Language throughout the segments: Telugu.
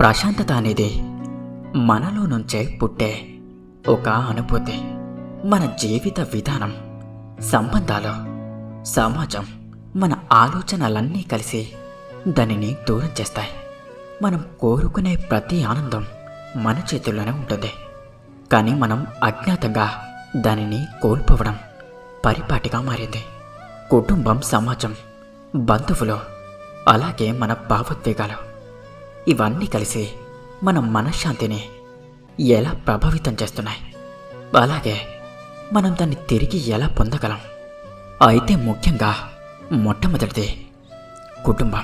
ప్రశాంతత అనేది మనలో నుంచే పుట్టే ఒక అనుభూతి. మన జీవిత విధానం సంబంధాలు సమాజం మన ఆలోచనలన్నీ కలిసి దానిని దూరం చేస్తాయి. మనం కోరుకునే ప్రతి ఆనందం మన చేతుల్లోనే ఉంటుంది. కానీ మనం అజ్ఞాతంగా దానిని కోల్పోవడం పరిపాటిగా మారింది. కుటుంబం సమాజం బంధువులు అలాగే మన భావోద్వేగాలు. ఇవన్నీ కలిసి మన మనశ్శాంతిని ఎలా ప్రభావితం చేస్తున్నాయి? అలాగే మనం దాన్ని తిరిగి ఎలా పొందగలం? అయితే ముఖ్యంగా మొట్టమొదటిది కుటుంబం.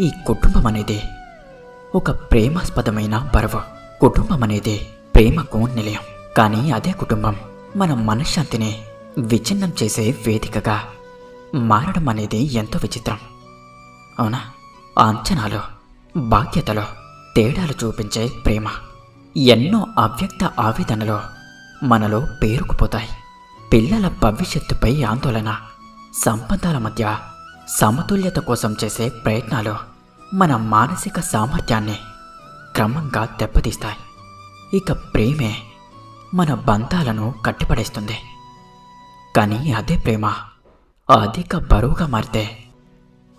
ఈ కుటుంబం అనేది ఒక ప్రేమాస్పదమైన బరువు. కుటుంబం అనేది ప్రేమకు నిలయం కానీ అదే కుటుంబం మన మనశ్శాంతిని విచ్ఛిన్నం చేసే వేదికగా మారడం అనేది ఎంతో విచిత్రం. అవునా? అంచనాలు బాధ్యతలో తేడాలు చూపించే ప్రేమ. ఎన్నో అవ్యక్త ఆవేదనలో మనలో పేరుకుపోతాయి. పిల్లల భవిష్యత్తుపై ఆందోళన సంబంధాల మధ్య సమతుల్యత కోసం చేసే ప్రయత్నాలు మన మానసిక సామర్థ్యాన్ని క్రమంగా దెబ్బతీస్తాయి. ఇక ప్రేమే మన బంధాలను కట్టిపడేస్తుంది. కానీ అదే ప్రేమ అధిక బరువుగా మారితే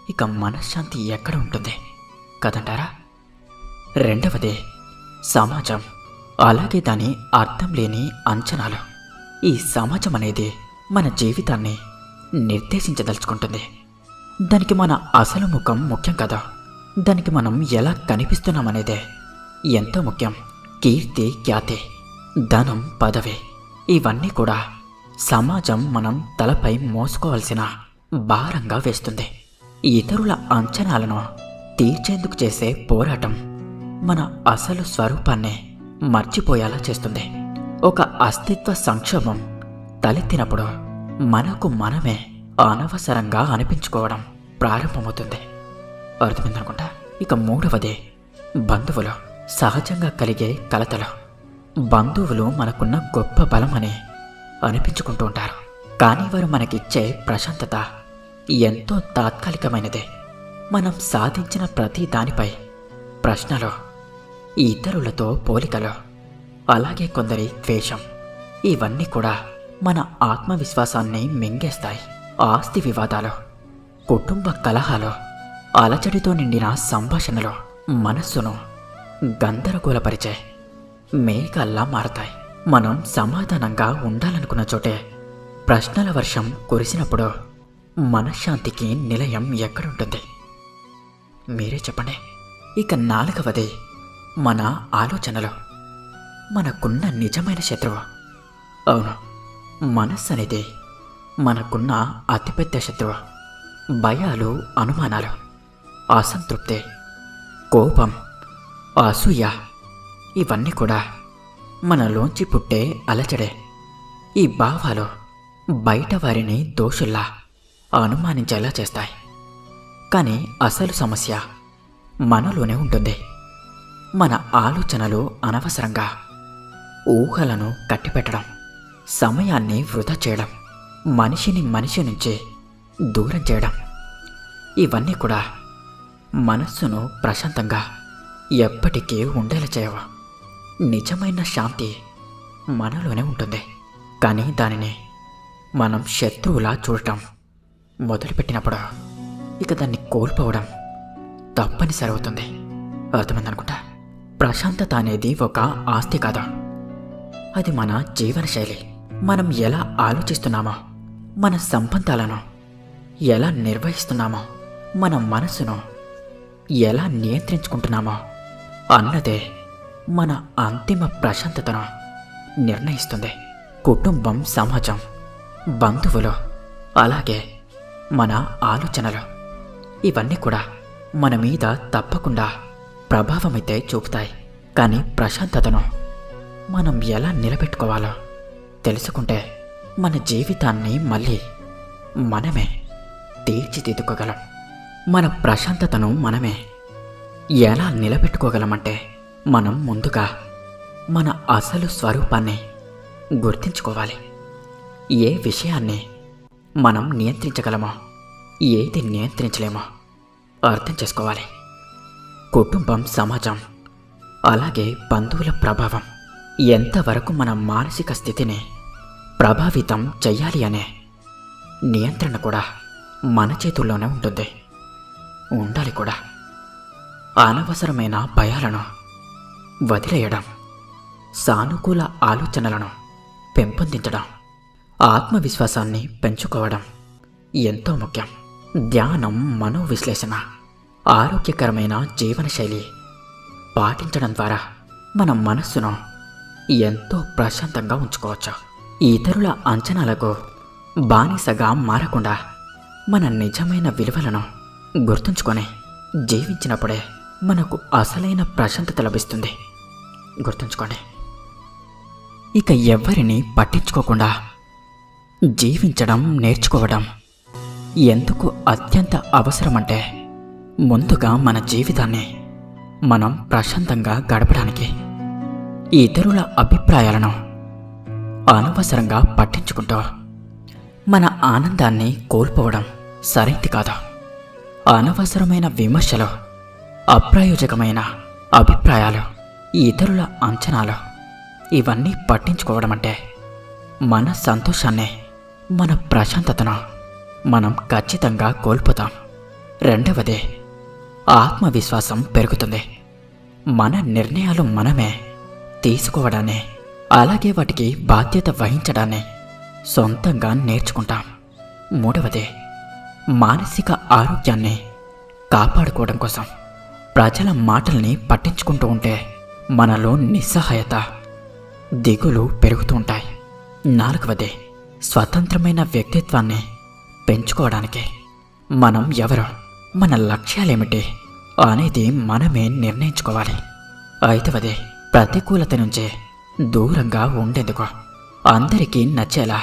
ఇక మనశ్శాంతి ఎక్కడ ఉంటుంది? కదంటారా? రెండవది సమాజం. అలాగే దాని అర్థం లేని అంచనాలు. ఈ సమాజం అనేది మన జీవితాన్ని నిర్దేశించదలుచుకుంటుంది. దానికి మన అసలు ముఖం ముఖ్యం కదా. దానికి మనం ఎలా కనిపిస్తున్నామనేదే ఎంతో ముఖ్యం. కీర్తి ఖ్యాతి ధనం పదవి ఇవన్నీ కూడా సమాజం మనం తలపై మోసుకోవాల్సిన భారంగా వేస్తుంది. ఇతరుల అంచనాలను తీర్చేందుకు చేసే పోరాటం మన అసలు స్వరూపాన్ని మర్చిపోయేలా చేస్తుంది. ఒక అస్తిత్వ సంక్షోభం తలెత్తినప్పుడు మనకు మనమే అనవసరంగా అనిపించుకోవడం ప్రారంభమవుతుంది. అర్థమైందనుకుంటా? ఇక మూడవది బంధువులు. సహజంగా కలిగే కలతలు. బంధువులు మనకున్న గొప్ప బలమని అనిపించుకుంటూ ఉంటారు. కానీ వారు మనకిచ్చే ప్రశాంతత ఎంతో తాత్కాలికమైనదే. మనం సాధించిన ప్రతి దానిపై ప్రశ్నలు ఇతరులతో పోలికలు అలాగే కొందరి ద్వేషం ఇవన్నీ కూడా మన ఆత్మవిశ్వాసాన్ని మింగేస్తాయి. ఆస్తి వివాదాలు కుటుంబ కలహాలు అలచడితో నిండిన సంభాషణలు మనస్సును గందరగోళపరిచే మేఘల్లా మారతాయి. మనం సమాధానంగా ఉండాలనుకున్న చోటే ప్రశ్నల వర్షం కురిసినప్పుడు మనశ్శాంతికి నిలయం ఎక్కడుంటుంది? మీరే చెప్పండి. ఇక నాలుగవది మన ఆలోచనలు. మనకున్న నిజమైన శత్రువు. అవును మనస్సు అనేది మనకున్న అతిపెద్ద శత్రువు. భయాలు అనుమానాలు అసంతృప్తి కోపం అసూయ ఇవన్నీ కూడా మనలోంచి పుట్టే అలచడే ఈ భావాలు బయట వారిని దోషుల్లా అనుమానించేలా చేస్తాయి. కానీ అసలు సమస్య మనలోనే ఉంటుంది. మన ఆలోచనలు అనవసరంగా ఊహలను కట్టిపెట్టడం సమయాన్ని వృధా చేయడం మనిషిని మనిషి నుంచి దూరం చేయడం ఇవన్నీ కూడా మనస్సును ప్రశాంతంగా ఎప్పటికీ ఉండేలా చేయవు. నిజమైన శాంతి మనలోనే ఉంటుంది. కానీ దానిని మనం శత్రువులా చూడటం మొదలుపెట్టినప్పుడు ఇక దాన్ని కోల్పోవడం తప్పనిసరి అవుతుంది అర్థమైందనుకుంటా? ప్రశాంతత అనేది ఒక ఆస్తి కాదు? అది మన జీవనశైలి. మనం ఎలా ఆలోచిస్తున్నామో మన సంబంధాలను ఎలా నిర్వహిస్తున్నామో మన మనసును ఎలా నియంత్రించుకుంటున్నామో అన్నదే మన అంతిమ ప్రశాంతతను నిర్ణయిస్తుంది. కుటుంబం సమాజం బంధువులు అలాగే మన ఆలోచనలు. ఇవన్నీ కూడా మన మీద తప్పకుండా ప్రభావమైతే చూపుతాయి. కానీ ప్రశాంతతను మనం ఎలా నిలబెట్టుకోవాలో తెలుసుకుంటే మన జీవితాన్ని మళ్ళీ మనమే తీర్చిదిద్దుకోగలం. మన ప్రశాంతతను మనమే ఎలా నిలబెట్టుకోగలమంటే మనం ముందుగా మన అసలు స్వరూపాన్ని గుర్తించుకోవాలి. ఏ విషయాన్ని మనం నియంత్రించగలమో ఏది నియంత్రించలేమో. అర్థం చేసుకోవాలి. కుటుంబం సమాజం అలాగే బంధువుల ప్రభావం. ఎంతవరకు మన మానసిక స్థితిని ప్రభావితం చెయ్యాలి అనే నియంత్రణ కూడా మన చేతుల్లోనే ఉంటుంది. ఉండాలి కూడా. అనవసరమైన భయాలను వదిలేయడం సానుకూల ఆలోచనలను పెంపొందించడం ఆత్మవిశ్వాసాన్ని పెంచుకోవడం ఎంతో ముఖ్యం. ధ్యానం మనోవిశ్లేషణ ఆరోగ్యకరమైన జీవనశైలి పాటించడం ద్వారా మన మనస్సును ఎంతో ప్రశాంతంగా ఉంచుకోవచ్చు. ఇతరుల అంచనాలకు బానిసగా మారకుండా మన నిజమైన విలువలను గుర్తుంచుకొని జీవించినప్పుడే మనకు అసలైన ప్రశాంతత లభిస్తుంది. గుర్తుంచుకోండి. ఇక ఎవ్వరిని పట్టించుకోకుండా జీవించడం నేర్చుకోవడం ఎందుకు అత్యంత అవసరమంటే ముందుగా మన జీవితాన్ని మనం ప్రశాంతంగా గడపడానికి ఇతరుల అభిప్రాయాలను అనవసరంగా పట్టించుకుంటూ మన ఆనందాన్ని కోల్పోవడం సరైంది కాదు. అనవసరమైన విమర్శలు అప్రయోజకమైన అభిప్రాయాలు ఇతరుల అంచనాలు ఇవన్నీ పట్టించుకోవడం అంటే మన సంతోషాన్ని మన ప్రశాంతతను మనం ఖచ్చితంగా కోల్పోతాం. రెండవది ఆత్మవిశ్వాసం పెరుగుతుంది. మన నిర్ణయాలు మనమే తీసుకోవడాన్ని అలాగే వాటికి బాధ్యత వహించడాన్ని సొంతంగా నేర్చుకుంటాం. మూడవది మానసిక ఆరోగ్యాన్ని కాపాడుకోవడం కోసం. ప్రజల మాటల్ని పట్టించుకుంటూ ఉంటే మనలో నిస్సహాయత దిగులు పెరుగుతూ ఉంటాయి. నాలుగవది స్వతంత్రమైన వ్యక్తిత్వాన్ని పెంచుకోవడానికి. మనం ఎవరు? మన లక్ష్యాలేమిటి? అనేది మనమే నిర్ణయించుకోవాలి. ఐదవది ప్రతికూలత నుంచి దూరంగా ఉండేందుకు. అందరికీ నచ్చేలా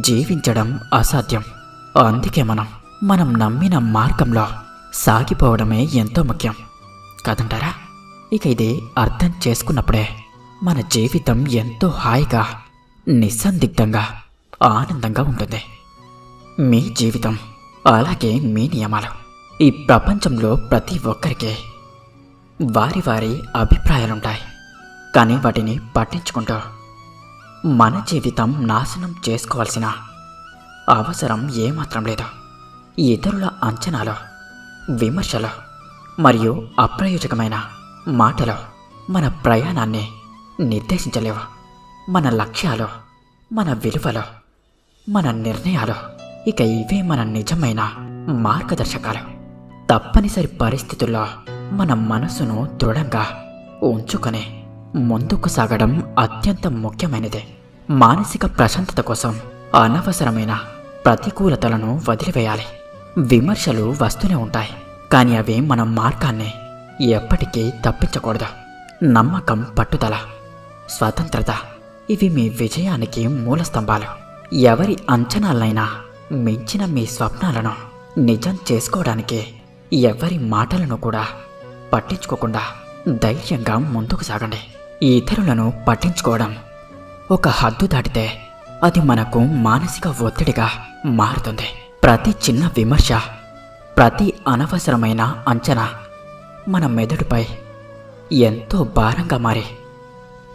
జీవించడం అసాధ్యం. అందుకే మనం మనం నమ్మిన మార్గంలో సాగిపోవడమే ఎంతో ముఖ్యం. కదంటారా? ఇక ఇది అర్థం చేసుకున్నప్పుడే మన జీవితం ఎంతో హాయిగా నిస్సందిగ్ధంగా ఆనందంగా ఉంటుంది. మీ జీవితం అలాగే మీ నియమాలు. ఈ ప్రపంచంలో ప్రతి ఒక్కరికి వారి వారి అభిప్రాయాలుంటాయి. కానీ వాటిని పట్టించుకుంటూ మన జీవితం నాశనం చేసుకోవాల్సిన అవసరం ఏమాత్రం లేదు. ఇతరుల అంచనాలు విమర్శలు మరియు అప్రయోజకమైన మాటలు మన ప్రయాణాన్ని నిర్దేశించలేవు. మన లక్ష్యాలు మన విలువలు మన నిర్ణయాలు ఇక ఇవే మన నిజమైన మార్గదర్శకాలు. తప్పనిసరి పరిస్థితుల్లో మన మనసును దృఢంగా ఉంచుకొని ముందుకు సాగడం అత్యంత ముఖ్యమైనది. మానసిక ప్రశాంతత కోసం అనవసరమైన ప్రతికూలతలను వదిలివేయాలి. విమర్శలు వస్తూనే ఉంటాయి కానీ అవి మన మార్గాన్ని ఎప్పటికీ తప్పించకూడదు. నమ్మకం పట్టుదల స్వతంత్రత ఇవి మీ విజయానికి మూల స్తంభాలు ఎవరి అంచనాలైనా మించిన మీ స్వప్నాలను నిజం చేసుకోవడానికి ఎవరి మాటలను కూడా పట్టించుకోకుండా ధైర్యంగా ముందుకు సాగండి. ఇతరులను పట్టించుకోవడం ఒక హద్దు దాటితే అది మనకు మానసిక ఒత్తిడిగా మారుతుంది. ప్రతి చిన్న విమర్శ ప్రతి అనవసరమైన అంచనా మన మెదడుపై ఎంతో భారంగా మారి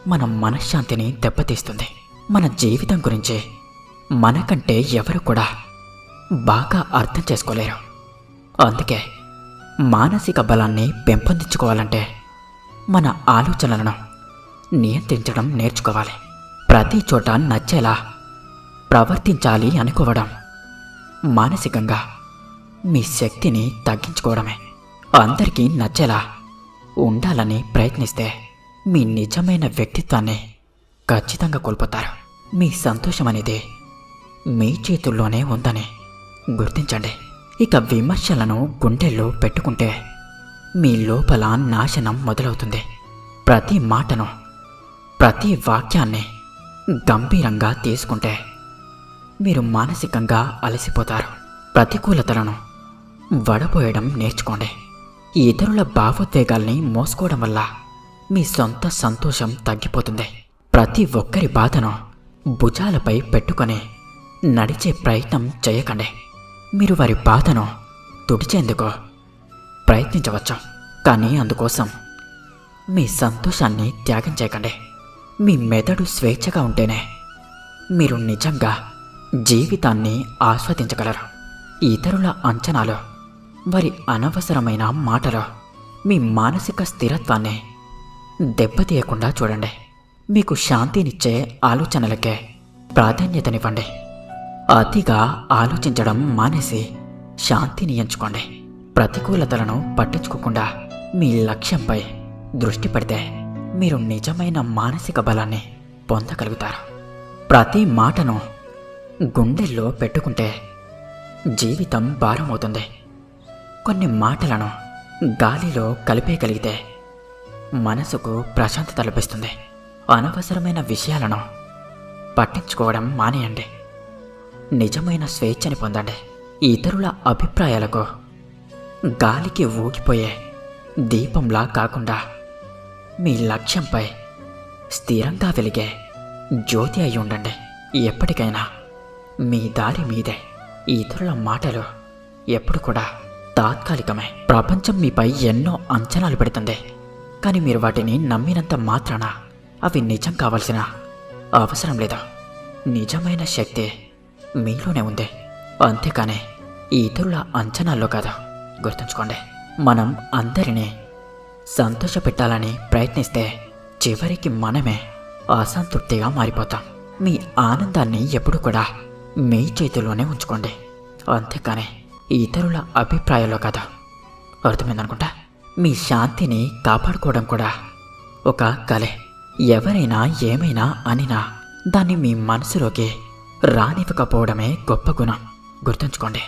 మన మనశ్శాంతిని దెబ్బతీస్తుంది. మన జీవితం గురించి మనకంటే ఎవరు కూడా బాగా అర్థం చేసుకోలేరు. అందుకే మానసిక బలాన్ని పెంపొందించుకోవాలంటే మన ఆలోచనలను నియంత్రించడం నేర్చుకోవాలి. ప్రతి చోట నచ్చేలా ప్రవర్తించాలి అనుకోవడం మానసికంగా మీ శక్తిని తగ్గించుకోవడమే. అందరికీ నచ్చేలా ఉండాలని ప్రయత్నిస్తే మీ నిజమైన వ్యక్తిత్వాన్ని ఖచ్చితంగా కోల్పోతారు. మీ సంతోషం అనేది మీ చేతుల్లోనే ఉందని గుర్తించండి. ఇక విమర్శలను గుండెల్లో పెట్టుకుంటే మీ లోపల నాశనం మొదలవుతుంది. ప్రతి మాటను ప్రతి వాక్యాన్ని గంభీరంగా తీసుకుంటే మీరు మానసికంగా అలసిపోతారు. ప్రతికూలతలను వడపోయడం నేర్చుకోండి. ఇతరుల భావోద్వేగాల్ని మోసుకోవడం వల్ల మీ సొంత సంతోషం తగ్గిపోతుంది. ప్రతి ఒక్కరి బాధను భుజాలపై పెట్టుకొని నడిచే ప్రయత్నం చేయకండి. మీరు వారి బాధను తుడిచేందుకు ప్రయత్నించవచ్చు. కానీ అందుకోసం మీ సంతోషాన్ని త్యాగం చేయకండి. మీ మెదడు స్వేచ్ఛగా ఉంటేనే మీరు నిజంగా జీవితాన్ని ఆస్వాదించగలరు. ఇతరుల అంచనాలు వారి అనవసరమైన మాటలు మీ మానసిక స్థిరత్వాన్ని దెబ్బతీయకుండా చూడండి. మీకు శాంతినిచ్చే ఆలోచనలకే ప్రాధాన్యతనివ్వండి. అతిగా ఆలోచించడం మానేసి శాంతిని ఎంచుకోండి. ప్రతికూలతలను పట్టించుకోకుండా మీ లక్ష్యంపై దృష్టి పెడితే మీరు నిజమైన మానసిక బలాన్ని పొందగలుగుతారు. ప్రతి మాటను గుండెల్లో పెట్టుకుంటే జీవితం భారమవుతుంది. కొన్ని మాటలను గాలిలో కలిపేయగలిగితే మనసుకు ప్రశాంతత లభిస్తుంది. అనవసరమైన విషయాలను పట్టించుకోవడం మానేయండి. నిజమైన స్వేచ్ఛని పొందండి. ఇతరుల అభిప్రాయాలకు గాలికి ఊగిపోయే దీపంలా కాకుండా మీ లక్ష్యంపై స్థిరంగా వెలిగే జ్యోతి అయి ఉండండి. ఎప్పటికైనా మీ దారి మీదే ఇతరుల మాటలు ఎప్పుడు కూడా తాత్కాలికమే. ప్రపంచం మీపై ఎన్నో అంచనాలు పెడుతుంది. కానీ మీరు వాటిని నమ్మినంత మాత్రాన అవి నిజం కావాల్సిన అవసరం లేదు. నిజమైన శక్తి మీలోనే ఉంది. అంతేకాని ఇతరుల అంచనాల్లో కాదు. గుర్తుంచుకోండి మనం అందరినీ సంతోషపెట్టాలని ప్రయత్నిస్తే చివరికి మనమే అసంతృప్తిగా మారిపోతాం. మీ ఆనందాన్ని ఎప్పుడు కూడా మీ చేతిలోనే ఉంచుకోండి. అంతేకాని ఇతరుల అభిప్రాయాల్లో కదా. అర్థమైందనుకుంటా? మీ శాంతిని కాపాడుకోవడం కూడా ఒక కలే. ఎవరైనా ఏమైనా అనినా దాన్ని మీ మనసులోకి రానివ్వకపోవడమే గొప్ప గుణం. గుర్తుంచుకోండి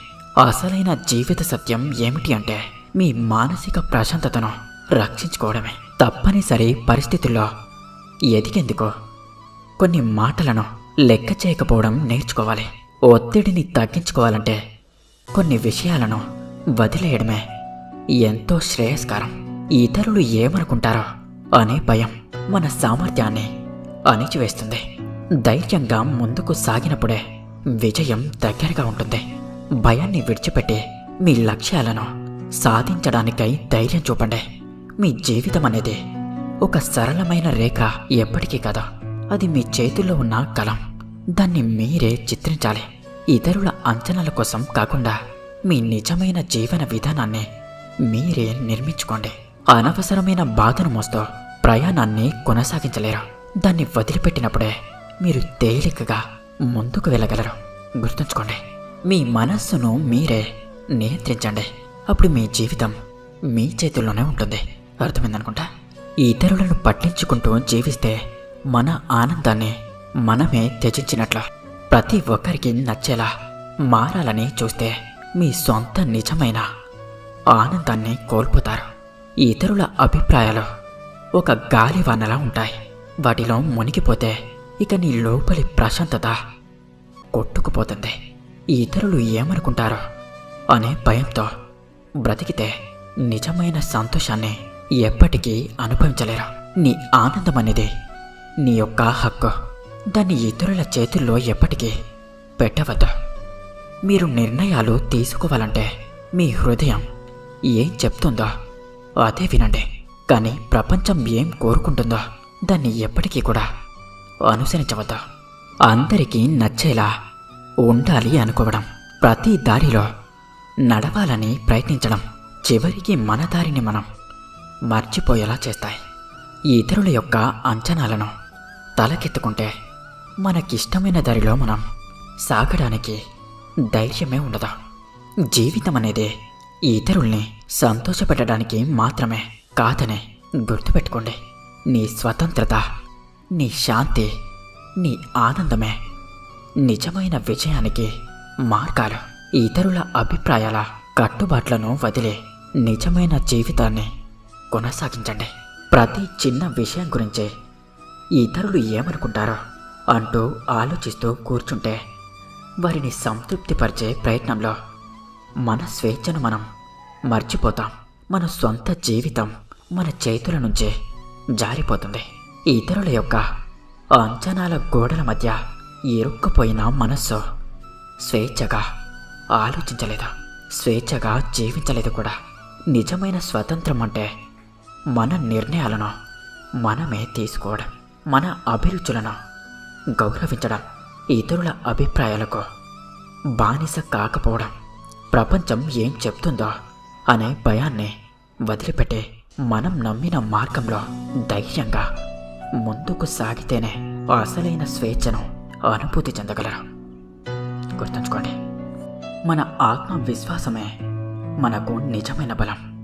అసలైన జీవిత సత్యం ఏమిటి అంటే మీ మానసిక ప్రశాంతతను రక్షించుకోవడమే. తప్పనిసరి పరిస్థితుల్లో ఎదిగేందుకు కొన్ని మాటలను లెక్క చేయకపోవడం నేర్చుకోవాలి. ఒత్తిడిని తగ్గించుకోవాలంటే కొన్ని విషయాలను వదిలేయడమే ఎంతో శ్రేయస్కరం. ఇతరులు ఏమనుకుంటారో అనే భయం మన సామర్థ్యాన్ని అణిచివేస్తుంది. ధైర్యంగా ముందుకు సాగినప్పుడే విజయం దగ్గరగా ఉంటుంది. భయాన్ని విడిచిపెట్టి మీ లక్ష్యాలను సాధించడానికై ధైర్యం చూపండి. మీ జీవితం అనేది ఒక సరళమైన రేఖ ఎప్పటికీ కదా. అది మీ చేతుల్లో ఉన్న కలం. దాన్ని మీరే చిత్రించాలి. ఇతరుల అంచనాల కోసం కాకుండా మీ నిజమైన జీవన విధానాన్ని మీరే నిర్మించుకోండి. అనవసరమైన బాధను మోస్తూ ప్రయాణాన్ని కొనసాగించలేరు. దాన్ని వదిలిపెట్టినప్పుడే మీరు తేలికగా ముందుకు వెళ్ళగలరు. గుర్తుంచుకోండి మీ మనస్సును మీరే నియంత్రించండి. అప్పుడు మీ జీవితం మీ చేతుల్లోనే ఉంటుంది. అర్థమైందనుకుంటా? ఇతరులను పట్టించుకుంటూ జీవిస్తే మన ఆనందాన్ని మనమే త్యజించినట్లు ప్రతి ఒక్కరికి నచ్చేలా మారాలని చూస్తే మీ సొంత నిజమైన ఆనందాన్ని కోల్పోతారు. ఇతరుల అభిప్రాయాలు ఒక గాలివానలా ఉంటాయి. వాటిలో మునిగిపోతే ఇక నీ లోపలి ప్రశాంతత కొట్టుకుపోతుంది. ఇతరులు ఏమనుకుంటారో అనే భయంతో బ్రతికితే నిజమైన సంతోషాన్ని ఎప్పటికీ అనుభవించలేరు. నీ ఆనందం అనేది నీ యొక్క హక్కు. దాన్ని ఇతరుల చేతుల్లో ఎప్పటికీ పెట్టవద్దు. మీరు నిర్ణయాలు తీసుకోవాలంటే మీ హృదయం ఏం చెప్తుందో అదే వినండి. కానీ ప్రపంచం ఏం కోరుకుంటుందో దాన్ని ఎప్పటికీ కూడా అనుసరించవద్దు. అందరికీ నచ్చేలా ఉండాలి అనుకోవడం ప్రతి దారిలో నడవాలని ప్రయత్నించడం చివరికి మన దారిని మనం మర్చిపోయేలా చేస్తాయి. ఇతరుల యొక్క అంచనాలను తలకెత్తుకుంటే మనకిష్టమైన దారిలో మనం సాగడానికి ధైర్యమే ఉండదు. జీవితం అనేది ఇతరుల్ని సంతోషపెట్టడానికి మాత్రమే కాదని గుర్తుపెట్టుకోండి. నీ స్వతంత్రత నీ శాంతి నీ ఆనందమే. నిజమైన విజయానికి మార్గాలు ఇతరుల అభిప్రాయాల కట్టుబాట్లను వదిలి నిజమైన జీవితాన్ని కొనసాగించండి. ప్రతి చిన్న విషయం గురించి ఇతరులు ఏమనుకుంటారో అంటూ ఆలోచిస్తూ కూర్చుంటే వారిని సంతృప్తిపరిచే ప్రయత్నంలో మన స్వేచ్ఛను మనం మర్చిపోతాం. మన సొంత జీవితం మన చేతుల నుంచే జారిపోతుంది. ఇతరుల యొక్క అంచనాల గోడల మధ్య ఇరుక్కుపోయిన మనస్సు స్వేచ్ఛగా ఆలోచించలేదు? స్వేచ్ఛగా జీవించలేదు కూడా. నిజమైన స్వతంత్రం అంటే మన నిర్ణయాలను మనమే తీసుకోవడం మన అభిరుచులను గౌరవించడం ఇతరుల అభిప్రాయాలకు బానిస కాకపోవడం. ప్రపంచం ఏం చెప్తుందో అనే భయాన్ని వదిలిపెట్టి మనం నమ్మిన మార్గంలో ధైర్యంగా ముందుకు సాగితేనే అసలైన స్వేచ్ఛను అనుభూతి చెందగలరు. గుర్తుంచుకోండి మన ఆత్మవిశ్వాసమే మనకు నిజమైన బలం.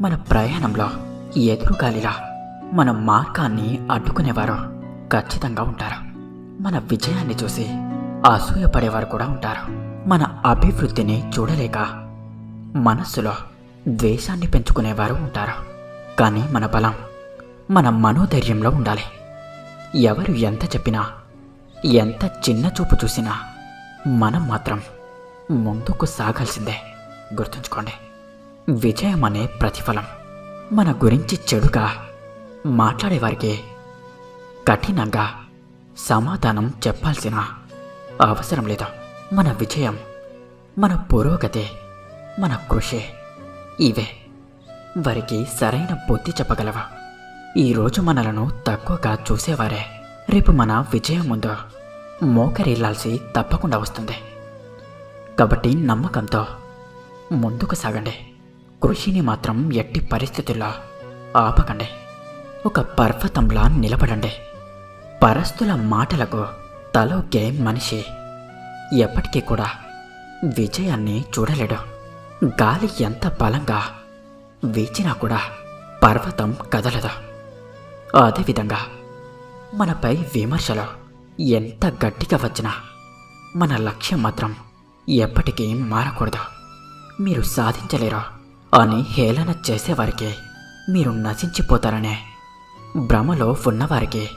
మన ప్రయాణంలో ఎదురుగాలిలా మన మార్గాన్ని అడ్డుకునేవారు ఖచ్చితంగా ఉంటారు. మన విజయాన్ని చూసి అసూయపడేవారు కూడా ఉంటారు. మన అభివృద్ధిని చూడలేక మనస్సులో ద్వేషాన్ని పెంచుకునేవారు ఉంటారు. కానీ మన బలం మన మనోధైర్యంలో ఉండాలి. ఎవరు ఎంత చెప్పినా ఎంత చిన్న చూపు చూసినా మనం మాత్రం ముందుకు సాగాల్సిందే. గుర్తుంచుకోండి విజయం అనే ప్రతిఫలం మన గురించి చెడుగా మాట్లాడేవారికి కఠినంగా సమాధానం చెప్పాల్సిన అవసరం లేదు. మన విజయం మన పురోగతి మన కృషి ఇవే. వారికి సరైన బుద్ధి చెప్పగలవా? ఈరోజు మనలను తక్కువగా చూసేవారే. రేపు మన విజయం ముందు మోకరిల్లాల్సి తప్పకుండా వస్తుంది. కాబట్టి నమ్మకంతో ముందుకు సాగండి. కృషిని మాత్రం ఎట్టి పరిస్థితుల్లో ఆపకండి. ఒక పర్వతంలా నిలబడండి. పరస్తుల మాటలకు తలొగ్గే మనిషి ఎప్పటికీ కూడా విజయాన్ని చూడలేడు. గాలి ఎంత బలంగా వీచినా కూడా పర్వతం కదలదు. అదేవిధంగా మనపై విమర్శలు ఎంత గట్టిగా వచ్చినా మన లక్ష్యం మాత్రం ఎప్పటికీ మారకూడదు. మీరు సాధించలేరు అని హేళన చేసేవారికి మీరు నశించిపోతారనే భ్రమలో ఉన్నవారికి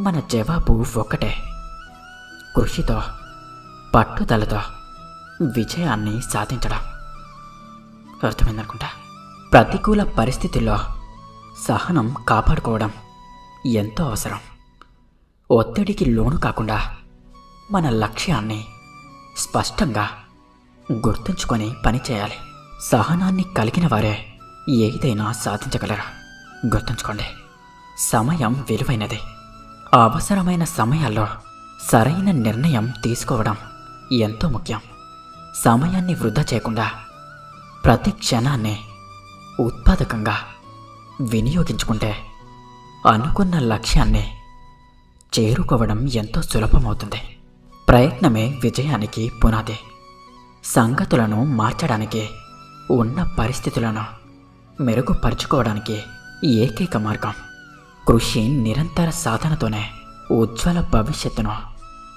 మన జవాబు ఒక్కటే. కృషితో పట్టుదలతో విజయాన్ని సాధించడం. అర్థమైందనుకుంటా? ప్రతికూల పరిస్థితుల్లో సహనం కాపాడుకోవడం. ఎంతో అవసరం. ఒత్తిడికి లోను కాకుండా మన లక్ష్యాన్ని స్పష్టంగా గుర్తుంచుకొని పనిచేయాలి. సహనాన్ని కలిగిన వారే ఏదైనా సాధించగలరు? గుర్తుంచుకోండి సమయం విలువైనది. అవసరమైన సమయాల్లో సరైన నిర్ణయం తీసుకోవడం ఎంతో ముఖ్యం. సమయాన్ని వృధా చేయకుండా ప్రతి క్షణాన్ని ఉత్పాదకంగా వినియోగించుకుంటే అనుకున్న లక్ష్యాన్ని చేరుకోవడం ఎంతో సులభమవుతుంది. ప్రయత్నమే విజయానికి పునాది. సంగతులను మార్చడానికి ఉన్న పరిస్థితులను మెరుగుపరుచుకోవడానికి ఏకైక మార్గం. కృషి నిరంతర సాధనతోనే ఉజ్వల భవిష్యత్తును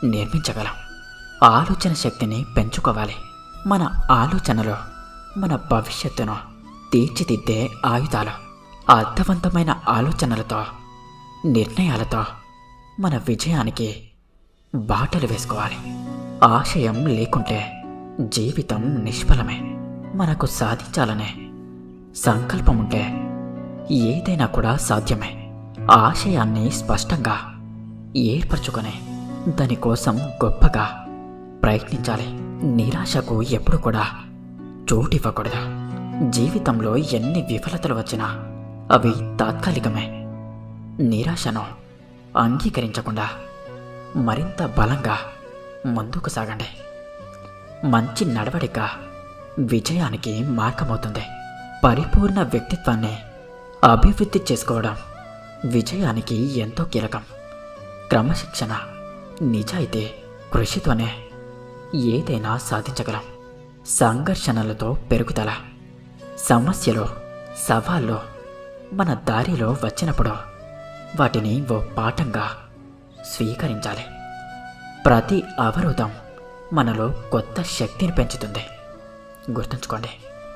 నిర్మించగలం. ఆలోచన శక్తిని పెంచుకోవాలి. మన ఆలోచనలో మన భవిష్యత్తును తీర్చిదిద్దే ఆయుధాలు. అర్థవంతమైన ఆలోచనలతో నిర్ణయాలతో మన విజయానికి బాటలు వేసుకోవాలి. ఆశయం లేకుంటే జీవితం నిష్ఫలమే. మనకు సాధించాలనే సంకల్పం ఉంటే ఏదైనా కూడా సాధ్యమే. ఆశయాన్ని స్పష్టంగా ఏర్పరచుకొని దానికోసం గొప్పగా ప్రయత్నించాలి. నిరాశకు ఎప్పుడు కూడా చోటివ్వకూడదు. జీవితంలో ఎన్ని విఫలతలు వచ్చినా అవి తాత్కాలికమే. నిరాశను అంగీకరించకుండా మరింత బలంగా ముందుకు సాగండి. మంచి నడవడిక విజయానికి మార్గమవుతుంది. పరిపూర్ణ వ్యక్తిత్వాన్ని అభివృద్ధి చేసుకోవడం విజయానికి ఎంతో కీలకం. క్రమశిక్షణ నిజాయితీ కృషితోనే ఏదైనా సాధించగలం. సంఘర్షణలతో పెరుగుదల. సమస్యలు సవాళ్ళు మన దారిలో వచ్చినప్పుడు వాటిని ఓ పాఠంగా స్వీకరించాలి. ప్రతి అవరోధం మనలో కొత్త శక్తిని పెంచుతుంది. గుర్తుంచుకోండి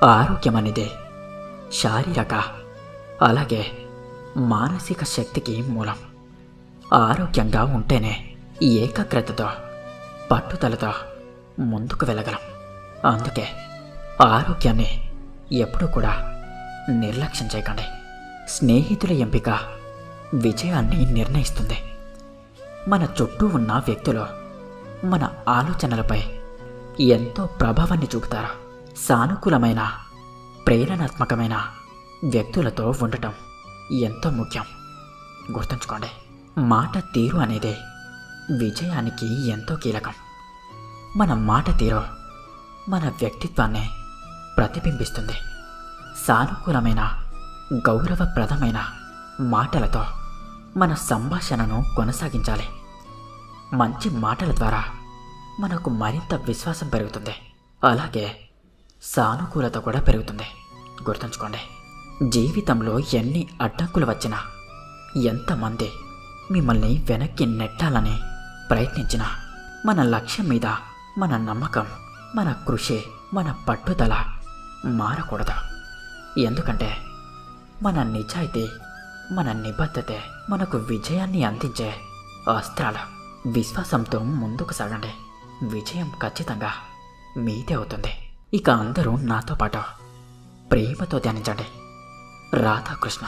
ఆరోగ్యం అనేది శారీరక అలాగే మానసిక శక్తికి మూలం. ఆరోగ్యంగా ఉంటేనే ఏకాగ్రతతో పట్టుదలతో ముందుకు వెళ్ళగలం. అందుకే ఆరోగ్యాన్ని ఎప్పుడూ కూడా నిర్లక్ష్యం చేయకండి. స్నేహితుల ఎంపిక విజయాన్ని నిర్ణయిస్తుంది. మన చుట్టూ ఉన్న వ్యక్తులు మన ఆలోచనలపై ఎంతో ప్రభావాన్ని చూపుతారు. సానుకూలమైన ప్రేరణాత్మకమైన వ్యక్తులతో ఉండటం ఎంతో ముఖ్యం. గుర్తుంచుకోండి మాట తీరు అనేది విజయానికి ఎంతో కీలకం. మన మాట తీరు మన వ్యక్తిత్వాన్ని ప్రతిబింబిస్తుంది. సానుకూలమైన గౌరవప్రదమైన మాటలతో మన సంభాషణను కొనసాగించాలి. మంచి మాటల ద్వారా మనకు మరింత విశ్వాసం పెరుగుతుంది. అలాగే సానుకూలత కూడా పెరుగుతుంది. గుర్తుంచుకోండి జీవితంలో ఎన్ని అడ్డంకులు వచ్చినా ఎంతమంది మిమ్మల్ని వెనక్కి నెట్టాలని ప్రయత్నించినా మన లక్ష్యం మీద మన నమ్మకం మన కృషి మన పట్టుదల మారకూడదు. ఎందుకంటే మన నిజాయితీ మన నిబద్ధతే మనకు విజయాన్ని అందించే అస్త్రాలు. విశ్వాసంతో ముందుకు సాగండి. విజయం ఖచ్చితంగా మీదే అవుతుంది. ఇక అందరూ నాతో పాటు ప్రేమతో ధ్యానించండి. రాధాకృష్ణ.